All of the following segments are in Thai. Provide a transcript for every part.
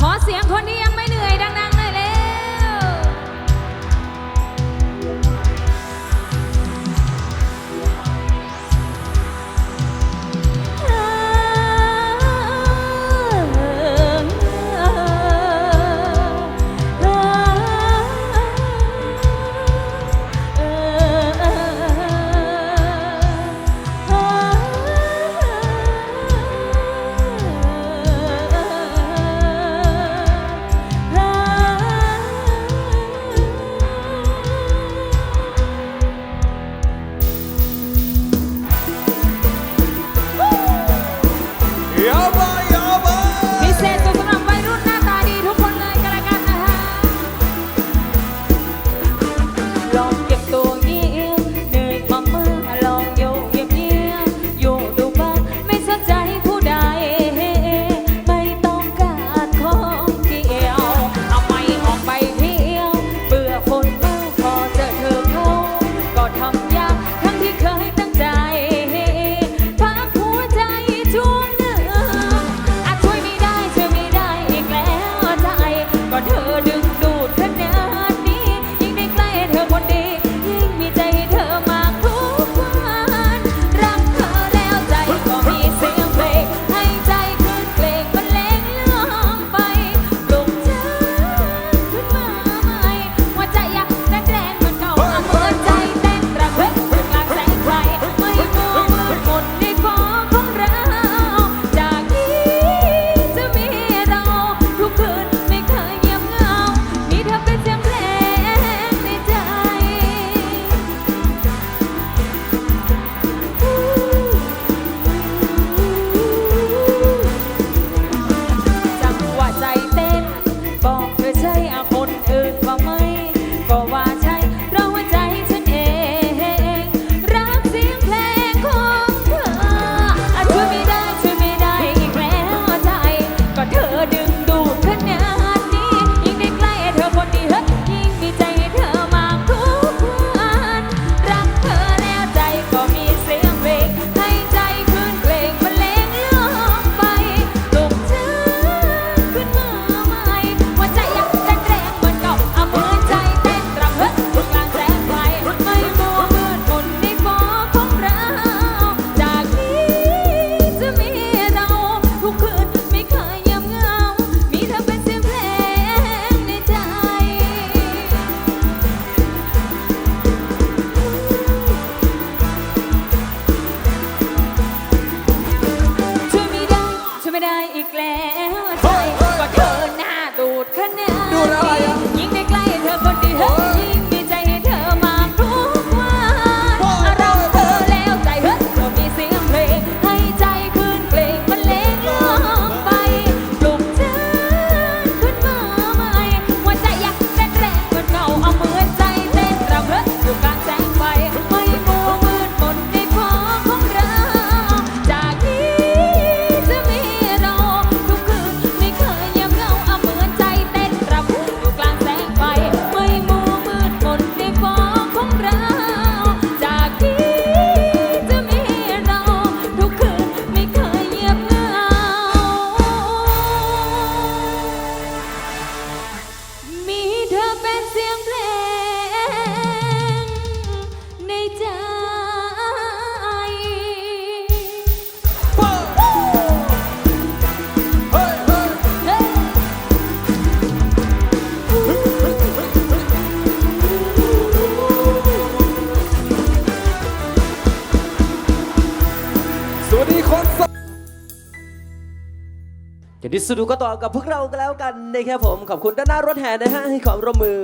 ขอเสียงคนเดียว สนุกก็ต่อกับพวกเรากันแล้วกันนะครับผม ขอบคุณด้านหน้ารถแห่นะฮะให้ความร่วมมือ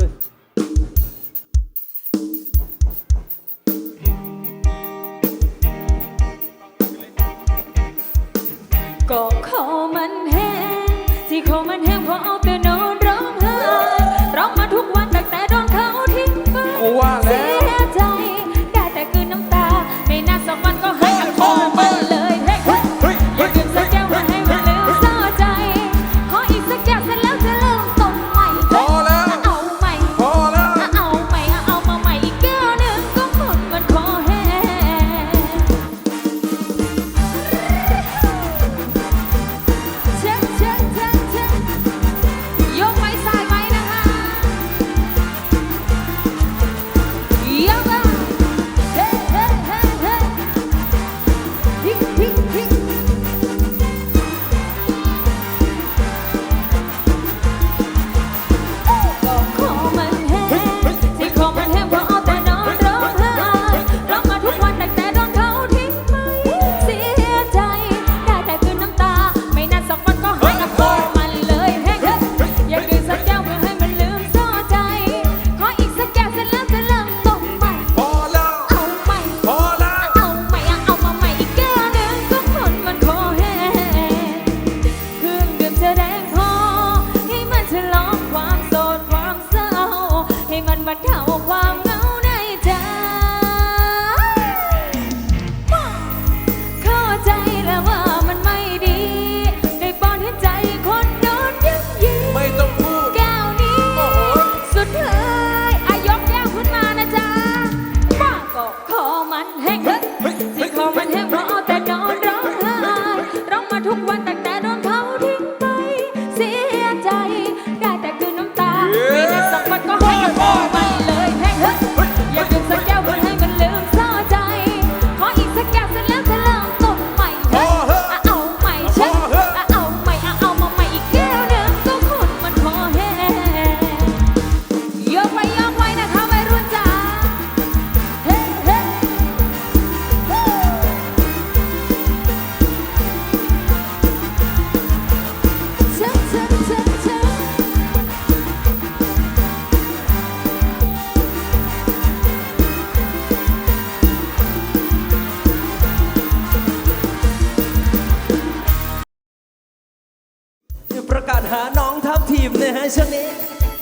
ทัพทีมนะฮะช่วงนี้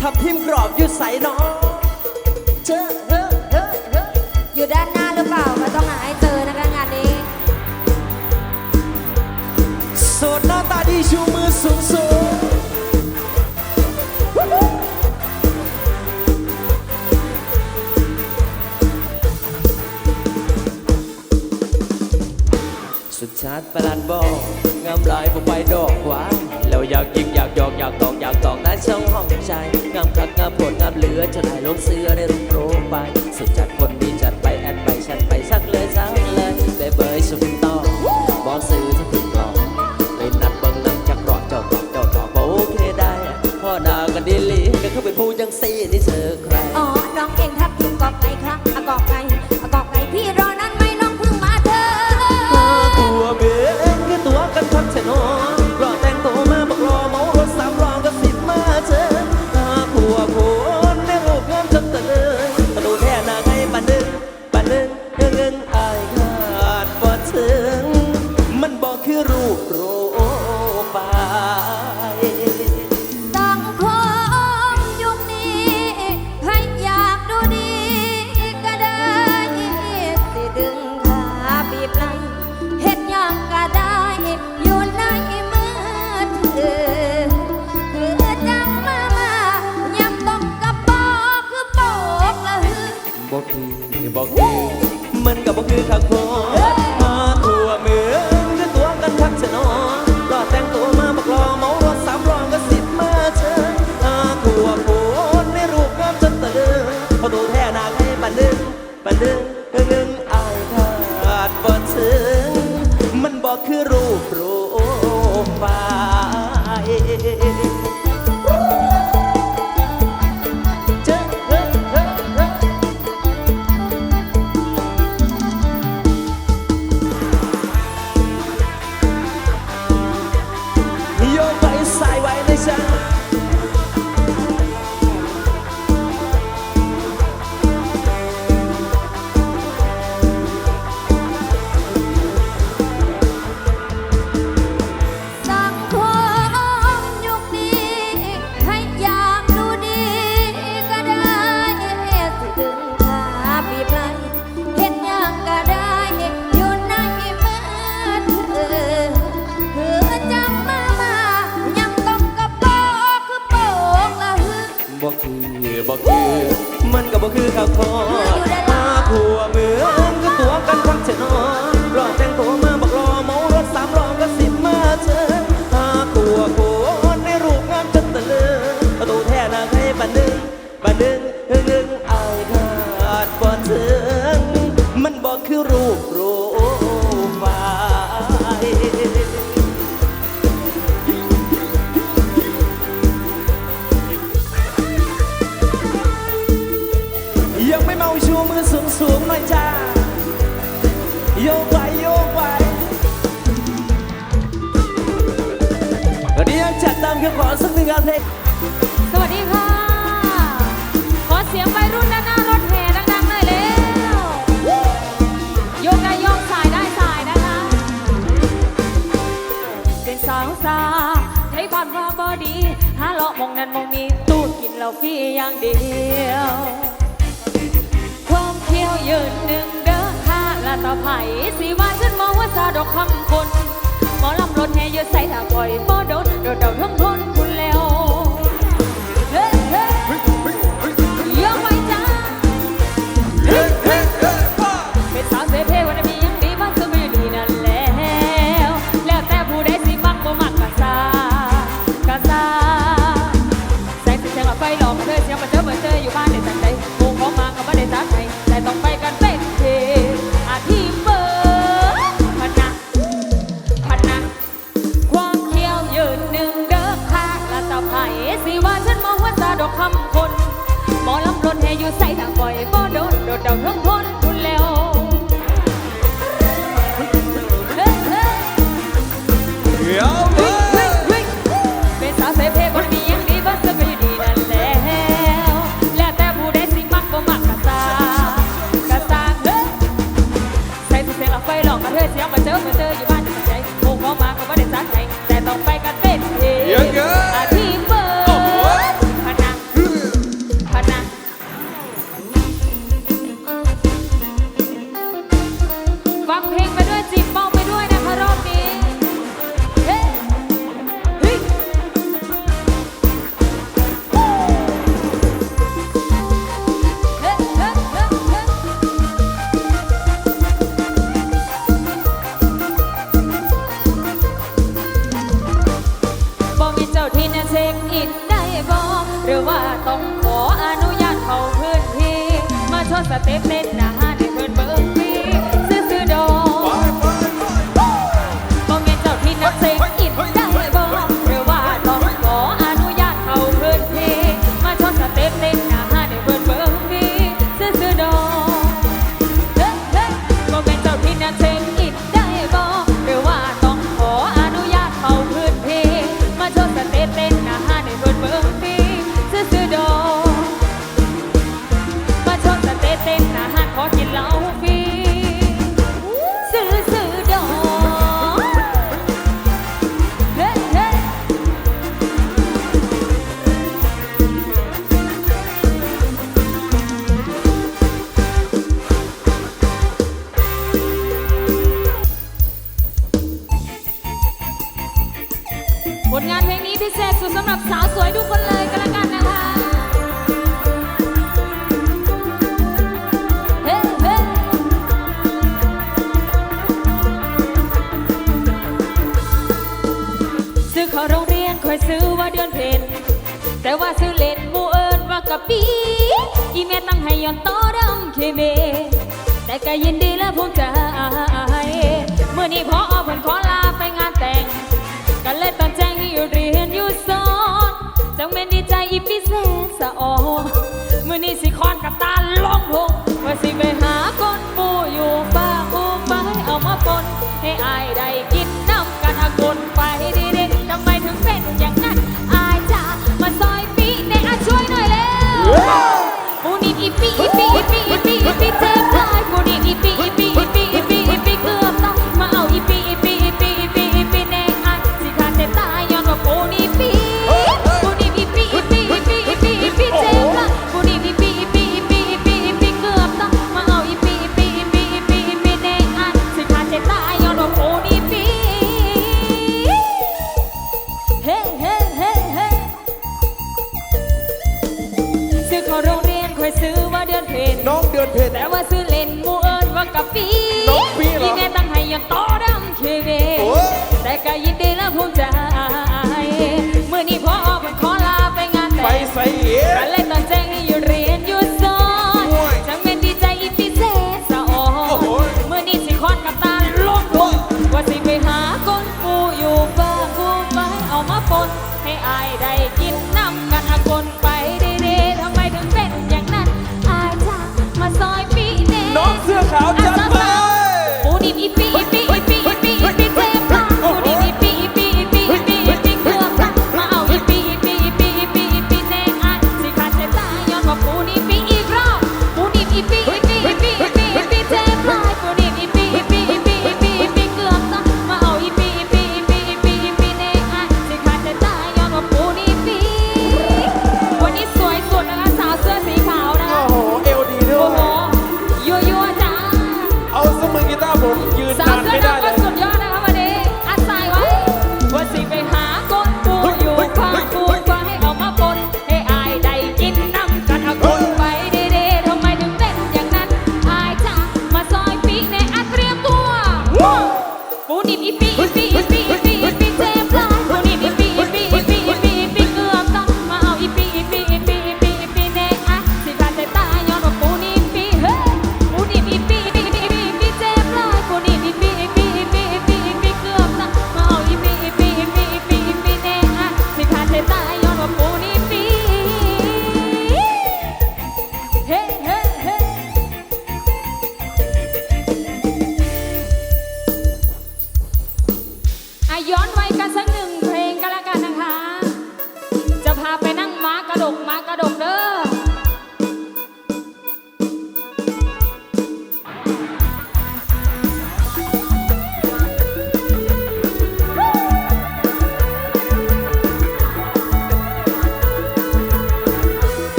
ทัพทีมกรอบอยู่ใสน้องเจอเฮ้อเฮ้อเฮ้ออยู่ด้านหน้าหรือเปล่าก็ต้องหาให้เจอนะคะงานนี้ โสดหน้าตาดีชูมือสูงสูงสุดชาติประหลาดบอกงามลายผมไปดอกหวานแล้วอยากยิง ยากอกอยากตอกอยากตอกได้ช่องห้องใจงามคักงามปวดงามเหลือจะได้ลงเสื้อได้รูปโปรไปสุดจัดคนดีจัดไปแอดไปชัดไปสักเลยสักเลยเบเบยสุดต่อบอกซื้อจะถึงกรอกเลยนัดเบิ้งนังจักรอกเจ้าตอกเจ้าตอกบอกโอเคได้พ่อนากันดีลีก็คือเป็นผู้ยังซีนี่เธ ก็บอกคือคักโพ โยกไปโยกไปวันนี้ยังจัดตามคือขอสักหนึ่งงานเพลงสวัสดีค่ะ ขอเสียงวัยรุ่นด้านหน้ารถแห่ดังๆหน่อยเร็วโยกได้โยกสายได้สายนะคะ เป็นสาวสาใช้บ้านว่าบอดีหาเลาะมองนั้นมองนี้ตู้กินเหล้าฟรีอย่างเดียว ความเที่ยวยืนหนึ่ง ต่อไผ่สิว่าฉันมองว่าซาดอกคำคนหมอลำรถแห่ยืดใส่ถ้าปล่อยบ่โดนโดดเดาทั้งทน ไม่มแต่ก็ยินดีและภูมิใจเมื่อนี้พ่อเพิ่นขอลาไปงานแต่ง ก็เลยตั้งให้อยู่เรียนอยู่สอนจังแม่นดีใจอีพิเศษสะออเมื่อนี้สิคอนกับตาลงทงว่าสิไปหาคนปูอยู่ฟ้าปู่ไปเอามาปนให้อายได้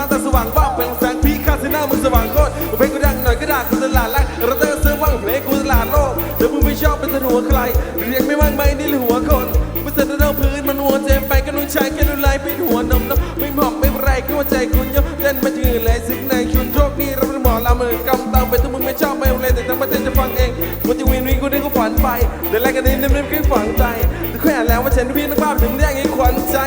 แสงต่สว่างบ้าเป็นแสงพีคาสิหน้ามึงสว่างโคตรเพลงกูดังหน่อยก็ด่ากูตลาดลักเราเตอร์เสื้อว่างเพลงกูตลาดโลกเดี๋ยวมึงไม่ชอบเป็นหัวใครเรียกไม่ว่างไม่นี่หรือหัวคนมันเสร็จแล้วพื้นมันหัวเจ็บไปก็นุ่งชายแค่นุ่งลายป็นหัวนมน้ำไม่หมอกไม่ไรก็หัวใจคุณยกเต้นมาจืดเลยซึ่งในคุณโชคดีเราเป็นหมอลำมือกำตามเป็นตัวมึงไม่ชอบไม่เลยแต่ทั้งประเทศจะฟังเองกูจะวินวินกูได้ก็ฝันไปเดี๋ยวแรกกันนี้นิ่มๆก็ฝังใจแต่แค่แล้วว่าฉันพี่นักภาพถึงได้ยังไงขวัญใจ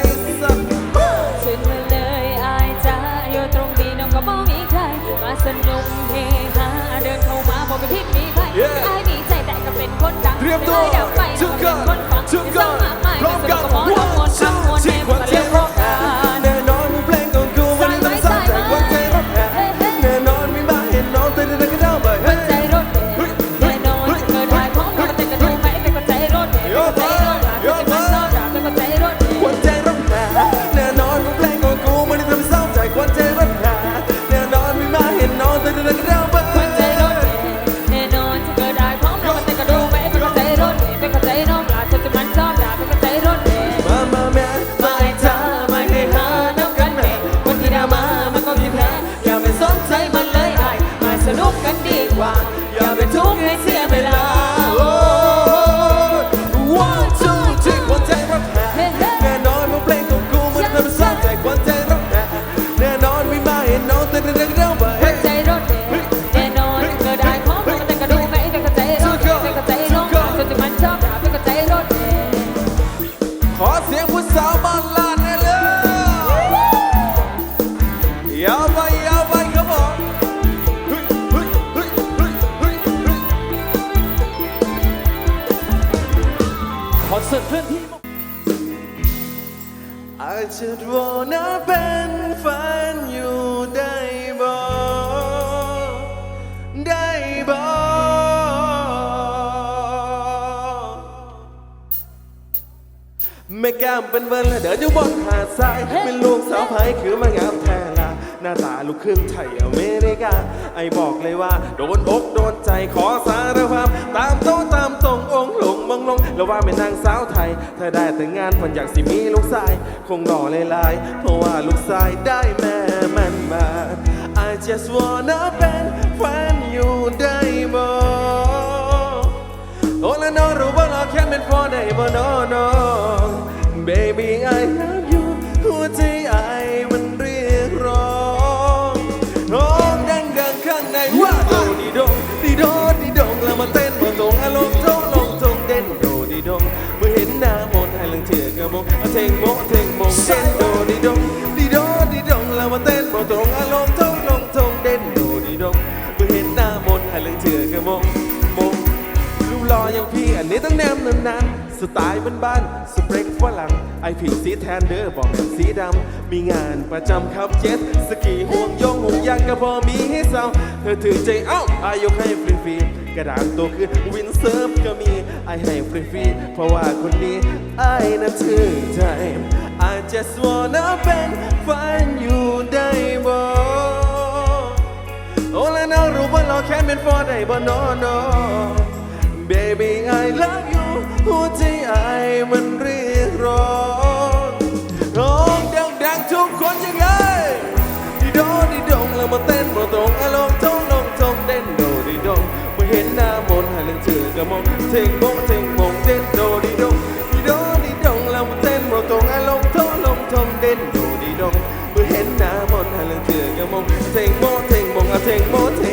สนุกเฮฮาเดินเข้ามาบอกไปที่มีใคร Yeah อายมีใจแต่ก็เป็นคนดังเตรียมตัวอายดับไฟน้องก็เป็นคนฟังทุกคนสร้างมากมายพร้อมกันสนุกก็หมอลำมวนคำมวนแน่มันก็เรียก แก้มเป็นเวิร์นและเดินอยู่บนหาดทรายเป็นลูกสาวไผ่คือมางามแท้ละหน้าตาลูกครึ่งไทยอเมริกา ไอบอกเลยว่า โดนอกโดนใจขอสารภาพตามโตตามตรงองค์หลงบังลงแล้วว่าเป็นนางสาวไทย ถ้าได้แต่งงานมันอยากสิมีลูกชาย คงหล่อหลายเพราะว่าลูกชายได้แม่มันมา I just wanna เป็นแฟนอยู่ได้บ่โอ้และน้องรู้ว่าเราแค่เป็นพ่อได้บ่น้องน้อง Baby I love you หัวใจไอมันเรียกร้องร้องดังดังข้างในว่าโดดีดงดีโดดีดงแล้วมาเต้นมาตรงอารมณ์โตลงทงเด่นโดดีดงเมื่อเห็นหน้ามนให้ลังเถื่อกระมงเอาเทงโมเทงโมงเด่นโดดีดงดีโดดีดงแล้วมาเต้นมาตรงอารมณ์โตลงทงเด่นโดดีดงเมื่อเห็นหน้ามนให้ลังเถื่อกระมงมงรูปหล่ออย่างพี่อันนี้ต้องแนมนานๆ สไตล์บ้านๆสเปรกฝรั่งไอผิวสีแทนเด้อบอกสีดำ มีงานประจำครับเจ็ตสกีห่วงโยงห่วงยางก็พอมีให้เศร้าเธอถือใจเอ้าอายกให้ฟรีๆกระดานโตขึ้นวินเซิร์ฟก็มีไอให้ฟรีๆเพราะว่าคนนี้ไอนั้นถือใจ I just wanna เป็นแฟนอยู่ได้บ่โอ้และน้องรู้ว่าเราแค่เป็นฟอได้บ่นอนอ Baby I love you หัวใจไอ มันเรียกร้องร้องดังๆทุกคนยังไงดีโดดีดงแล้วมาเต้นมาตรงอารมณ์ทงลงทงเต้นโดดีดงเมื่อเห็นหน้ามนต์ให้เรื่องเชื่อกระมองเทงโมงเทงโมงเต้นโดดีดงดีโดดีดงแล้วมาเต้นมาตรงอารมณ์ทงลงทงเต้นโดดีดงเมื่อเห็นหน้ามนต์ให้เรื่องเชื่อกระมองเทงโมเทงโมงเอาเทงโมเทง